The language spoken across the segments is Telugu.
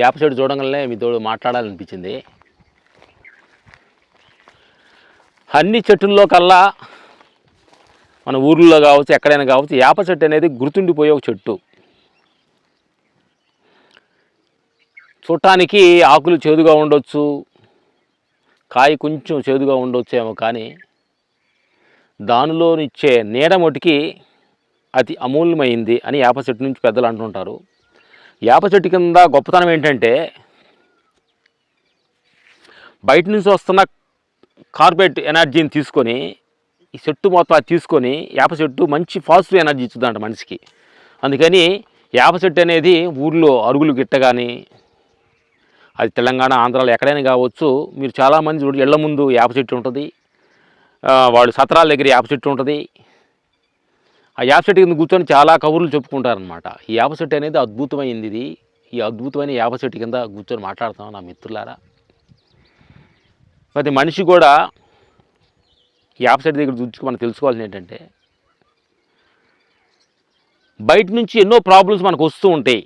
వేప చెట్టు చూడగానే మీతో మాట్లాడాలనిపించింది. అన్ని చెట్టుల్లో కల్లా మన ఊర్లో కావచ్చు ఎక్కడైనా కావచ్చు వేప చెట్టు అనేది గుర్తుండిపోయే ఒక చెట్టు. చూడటానికి ఆకులు చేదుగా ఉండొచ్చు కాయ కొంచెం చేదుగా ఉండొచ్చేమో కానీ దానిలోనిచ్చే నీడ మటుకి అతి అమూల్యమైంది అని వేప చెట్టు నుంచి పెద్దలు అంటుంటారు. వేప చెట్టు కింద గొప్పతనం ఏంటంటే బయట నుంచి వస్తున్న కార్బెట్ ఎనర్జీని తీసుకొని ఈ చెట్టు మొత్తం అది తీసుకొని వేప చెట్టు మంచి పాజిటివ్ ఎనర్జీ ఇచ్చిందంట మనిషికి. అందుకని వేప చెట్టు అనేది ఊర్లో అరుగులు గిట్ట కానీ అది తెలంగాణ ఆంధ్రాలో ఎక్కడైనా కావచ్చు మీరు చాలామంది చూడండి ఇళ్ళ ముందు వేప చెట్టు ఉంటుంది. వాళ్ళు సత్రాల దగ్గర వేప చెట్టు ఉంటుంది. ఆ యాపసెట్ చెట్టు కింద కూర్చొని చాలా కబుర్లు చెప్పుకుంటారనమాట ఈ యాపసెట్ చెట్టు అనేది అద్భుతమైంది ఇది. ఈ అద్భుతమైన యాపసెట్ చెట్టు కింద కూర్చొని మాట్లాడుతాం నా మిత్రులారా. ప్రతి మనిషి కూడా యాప్ సైడ్ దగ్గర చూసి మనం తెలుసుకోవాల్సింది ఏంటంటే బయట నుంచి ఎన్నో ప్రాబ్లమ్స్ మనకు వస్తూ ఉంటాయి.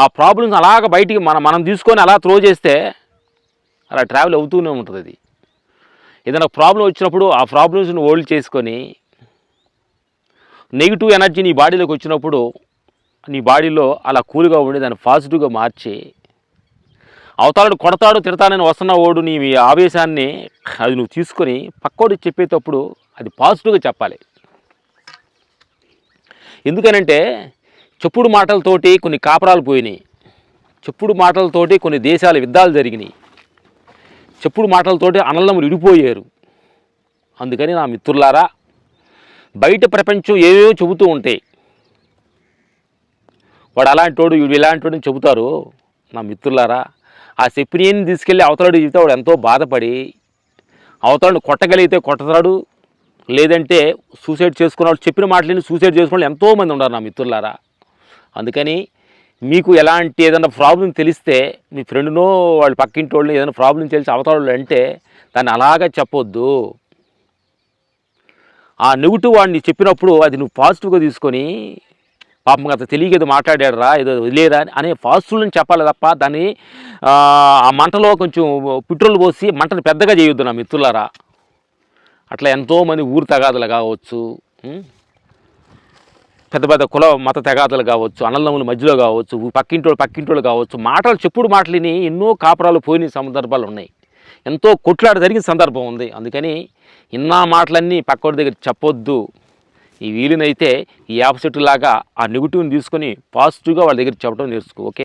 ఆ ప్రాబ్లమ్స్ అలాగ బయటికి మనం మనం తీసుకొని అలా త్రో చేస్తే అలా ట్రావెల్ అవుతూనే ఉంటుంది అది. ఏదైనా ప్రాబ్లం వచ్చినప్పుడు ఆ ప్రాబ్లమ్స్ని ఓల్డ్ చేసుకొని నెగిటివ్ ఎనర్జీ నీ బాడీలోకి వచ్చినప్పుడు నీ బాడీలో అలా కూల్గా ఉండి దాన్ని పాజిటివ్గా మార్చి. అవతాడు కొడతాడు తిడతాడని వస్తున్న ఓడు నీ ఆవేశాన్ని అది నువ్వు తీసుకొని పక్కోడు చెప్పేటప్పుడు అది పాజిటివ్గా చెప్పాలి. ఎందుకనంటే చెప్పుడు మాటలతోటి కొన్ని కాపురాలు పోయినాయి. చెప్పుడు మాటలతోటి కొన్ని దేశాల యుద్ధాలు జరిగినాయి. చెప్పుడు మాటలతోటి అనల్లములు విడిపోయారు. అందుకని నా మిత్రులారా బయట ప్రపంచం ఏవేవో చెబుతూ ఉంటాయి వాడు అలాంటోడు వీడు ఇలాంటోడు అని చెబుతారు. నా మిత్రులారా ఆ చెప్పినని తీసుకెళ్ళి అవతలాడు చెబితే వాడు ఎంతో బాధపడి అవతలను కొట్టగలిగితే కొట్టతాడు లేదంటే సూసైడ్ చేసుకున్నవాడు చెప్పిన మాటలని సూసైడ్ చేసుకున్న ఎంతోమంది ఉన్నారు నా మిత్రులారా. అందుకని మీకు ఎలాంటి ఏదైనా ప్రాబ్లం తెలిస్తే మీ ఫ్రెండ్నో వాళ్ళ పక్కింటి వాళ్ళు ఏదైనా ప్రాబ్లం తెలిసి అవతలాడు అంటే దాన్ని అలాగా చెప్పొద్దు. ఆ నెగిటివ్ వాడిని చెప్పినప్పుడు అది నువ్వు పాజిటివ్గా తీసుకొని పాపం అతను తెలియదు ఏదో ఏదో వదిలేరా అనే పాజిటివ్లను చెప్పాలి తప్ప దాన్ని ఆ, మంటలో కొంచెం పెట్రోల్ పోసి మంటను పెద్దగా చేయొద్దు నా మిత్రులారా. అట్లా ఎంతోమంది ఊరు తగాదులు కావచ్చు పెద్ద పెద్ద కుల మత తెగాతలు కావచ్చు అన్నదమ్ముల మధ్యలో కావచ్చు పక్కింటోళ్ళు పక్కింటోళ్ళు కావచ్చు మాటలు చెప్పుడు మాటలని ఎన్నో కాపురాలు పోయిన సందర్భాలు ఉన్నాయి. ఎంతో కొట్లాట జరిగిన సందర్భం ఉంది. అందుకని ఇన్నా మాటలన్నీ పక్కోడి దగ్గర చెప్పొద్దు. ఈ వీలునైతే ఈ యాప లాగా ఆ నెగిటివ్ని తీసుకొని పాజిటివ్గా వాళ్ళ దగ్గర చెప్పడం నేర్చుకో ఓకే?